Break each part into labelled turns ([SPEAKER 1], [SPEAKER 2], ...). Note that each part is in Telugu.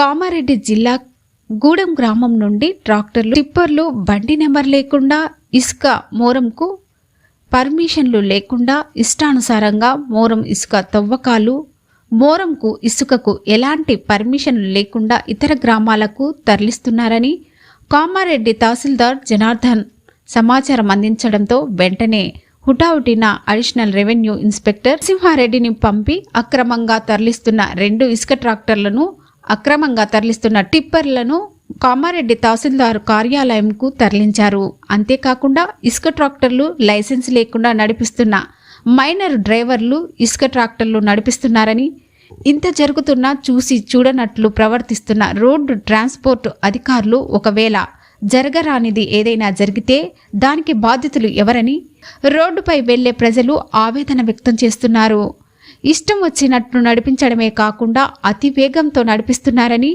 [SPEAKER 1] కామారెడ్డి జిల్లా గూడెం గ్రామం నుండి ట్రాక్టర్లు టిప్పర్లు బండి నెంబర్ లేకుండా ఇసుక మోరంకు పర్మిషన్లు లేకుండా ఇష్టానుసారంగా మోరం ఇసుక తవ్వకాలు మోరంకు ఇసుకకు ఎలాంటి పర్మిషన్లు లేకుండా ఇతర గ్రామాలకు తరలిస్తున్నారని కామారెడ్డి తహసీల్దార్ జనార్దన్ సమాచారం అందించడంతో వెంటనే హుటాహుటిన అడిషనల్ రెవెన్యూ ఇన్స్పెక్టర్ సింహారెడ్డిని పంపి అక్రమంగా తరలిస్తున్న రెండు ఇసుక ట్రాక్టర్లను అక్రమంగా తరలిస్తున్న టిప్పర్లను కామారెడ్డి తహసీల్దార్ కార్యాలయంకు తరలించారు. అంతేకాకుండా ఇసుక ట్రాక్టర్లు లైసెన్స్ లేకుండా నడిపిస్తున్న మైనర్ డ్రైవర్లు ఇసుక ట్రాక్టర్లు నడిపిస్తున్నారని ఇంత జరుగుతున్నా చూసి చూడనట్లు ప్రవర్తిస్తున్న రోడ్డు ట్రాన్స్పోర్ట్ అధికారులు ఒకవేళ జరగరానిది ఏదైనా జరిగితే దానికి బాధ్యతలు ఎవరని రోడ్డుపై వెళ్ళే ప్రజలు ఆవేదన వ్యక్తం చేస్తున్నారు. ఇష్టం వచ్చినట్లు నడిపించడమే కాకుండా అతి వేగంతో నడిపిస్తున్నారని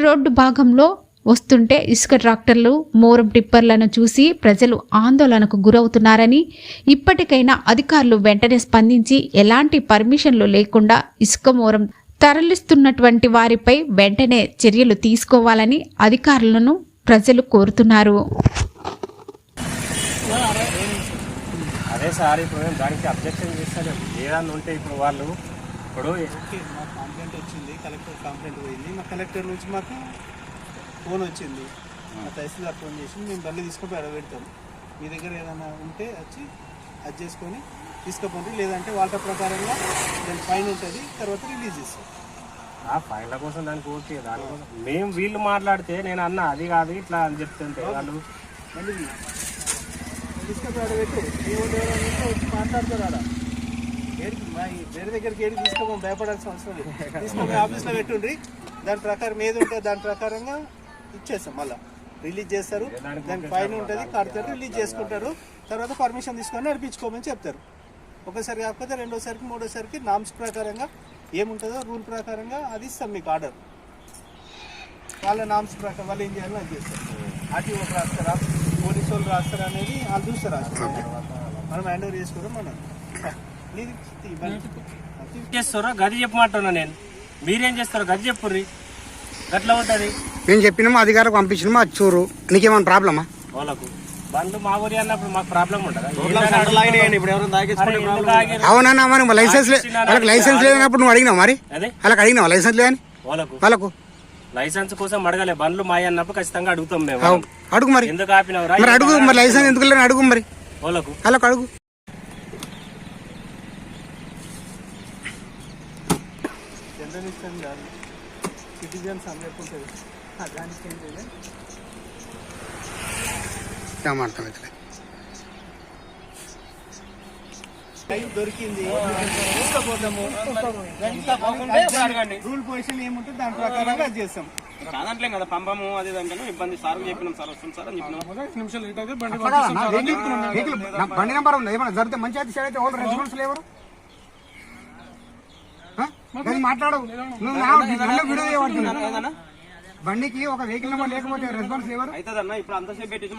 [SPEAKER 1] రోడ్డు భాగంలో వస్తుంటే ఇసుక ట్రాక్టర్లు మోరం టిప్పర్లను చూసి ప్రజలు ఆందోళనకు గురవుతున్నారని ఇప్పటికైనా అధికారులు వెంటనే స్పందించి ఎలాంటి పర్మిషన్లు లేకుండా ఇసుక మోరం తరలిస్తున్నటువంటి వారిపై వెంటనే చర్యలు తీసుకోవాలని అధికారులను ప్రజలు కోరుతున్నారు.
[SPEAKER 2] అదే సార్ ఇప్పుడు మేము దానికి అబ్జెక్షన్ చేస్తలేము. ఏదన్నా ఉంటే ఇప్పుడు వాళ్ళు ఇప్పుడు
[SPEAKER 3] ఓకే మా కంప్లైంట్ వచ్చింది కలెక్టర్ కంప్లైంట్ పోయింది. మా కలెక్టర్ నుంచి మాకు ఫోన్ వచ్చింది. మా తహసీల్దార్ ఫోన్ చేసి మేము బండి తీసుకొని పెడబెడతాం మీ దగ్గర ఏదైనా ఉంటే వచ్చి అది చేసుకొని తీసుకుపోండి. లేదంటే వాళ్ళ ప్రకారంగా దాని ఫైన్ ఉంటుంది తర్వాత రిలీజ్ చేస్తాం.
[SPEAKER 2] ఆ ఫైన్ల కోసం దానికి ఓకే దానికోసం మేము వీళ్ళు మాట్లాడితే నేను అన్న అది కాదు ఇట్లా అని చెప్తుంటే వాళ్ళు
[SPEAKER 3] మళ్ళీ తీసుకొని పెట్టు మీ ఎవరైనా వచ్చి మాట్లాడతారు ఆడ ఏడికి మా ఈ వేరే దగ్గరికి ఏడికి తీసుకోమని భయపడాల్సిన అవసరం లేదు తీసుకొని ఆఫీస్లో పెట్టుండ్రి దాని ప్రకారం ఏది ఉంటే దాని ప్రకారంగా ఇచ్చేస్తాం మళ్ళీ రిలీజ్ చేస్తారు దాని ఫైన్ ఉంటుంది కడతారు రిలీజ్ చేసుకుంటారు తర్వాత పర్మిషన్ తీసుకొని నడిపించుకోమని చెప్తారు ఒకసారి కాకపోతే రెండోసారికి మూడోసారికి నామ్స్ ప్రకారంగా ఏముంటుందో రూల్ ప్రకారంగా అది ఇస్తాం మీకు ఆర్డర్. వాళ్ళ నామ్స్ ప్రకారం వాళ్ళు ఏం చేయాలో అది చేస్తారు. ఆర్టీ వాళ్ళు రాస్తారా పోలీసు వాళ్ళు రాస్తారా అనేది వాళ్ళు చూస్తారు రాస్తారు మనం హ్యాండ్ ఓవర్ చేసుకోవడం మనం.
[SPEAKER 2] చేస్తారో గది చెప్పమంటున్నా నేను. మీరేం చేస్తారో గది చెప్పుర్రి. గట్లా ఉంటుంది
[SPEAKER 4] మేము చెప్పినాము అధికారులకు పంపించినాము అది చూరు. నీకేమైనా ప్రాబ్లమా?
[SPEAKER 2] వాళ్ళకు. బండ్లు మా ఊరి అన్నప్పుడు మాకు ప్రాబ్లం ఉంటుందా
[SPEAKER 4] అవునన్నా మరి లైసెన్స్ వాళ్ళకి లైసెన్స్ లేనప్పుడు నువ్వు అడిగినావు మరి?
[SPEAKER 2] అదే.
[SPEAKER 4] వాళ్ళకి అడిగినావు? లైసెన్స్ లేదని?
[SPEAKER 2] వాళ్ళకు.
[SPEAKER 4] వాళ్ళకు.
[SPEAKER 2] లైసెన్స్ కోసం అడగలే. బండ్లు మాయ అన్నప్పుడు ఖచ్చితంగా అడుగుతాం మేము.
[SPEAKER 4] అడుగు మరి.
[SPEAKER 2] ఎందుకు ఆపినవరా?
[SPEAKER 4] మరి అడుగు మరి లైసెన్స్ ఎందుకు లేని అడుగు మరి.
[SPEAKER 2] వాళ్ళకు.
[SPEAKER 4] వాళ్ళకు అడుగు.
[SPEAKER 3] సిటిజన్స్ అందరికీ ఉంటుంది. ఆ, దానికి ఏం చేయలేదు దొరికింది. తీసుకుపోతాము రూల్ పొజిషన్ ఏముంటుంది దాని ప్రకారంగా అది చేస్తాం.
[SPEAKER 5] కాదంటలేం కదా పంపము అది దాంట్లో ఇబ్బంది సార్ చెప్పినాం సార్ వస్తుంది సార్ అని చెప్పినాం.
[SPEAKER 4] బండి నెంబర్ ఉంది? ఏమన్నా జరిగితే మంచి సైడ్ అయితే లేవరు? మాట్లాడు. నువ్వు నన్ను వీడియో బండికి ఒక వెహికల్ నెంబర్ లేకపోతే రెస్పాన్స్ లేవరు?
[SPEAKER 5] అవుతుందన్న ఇప్పుడు అంతసేపు పెట్టేసి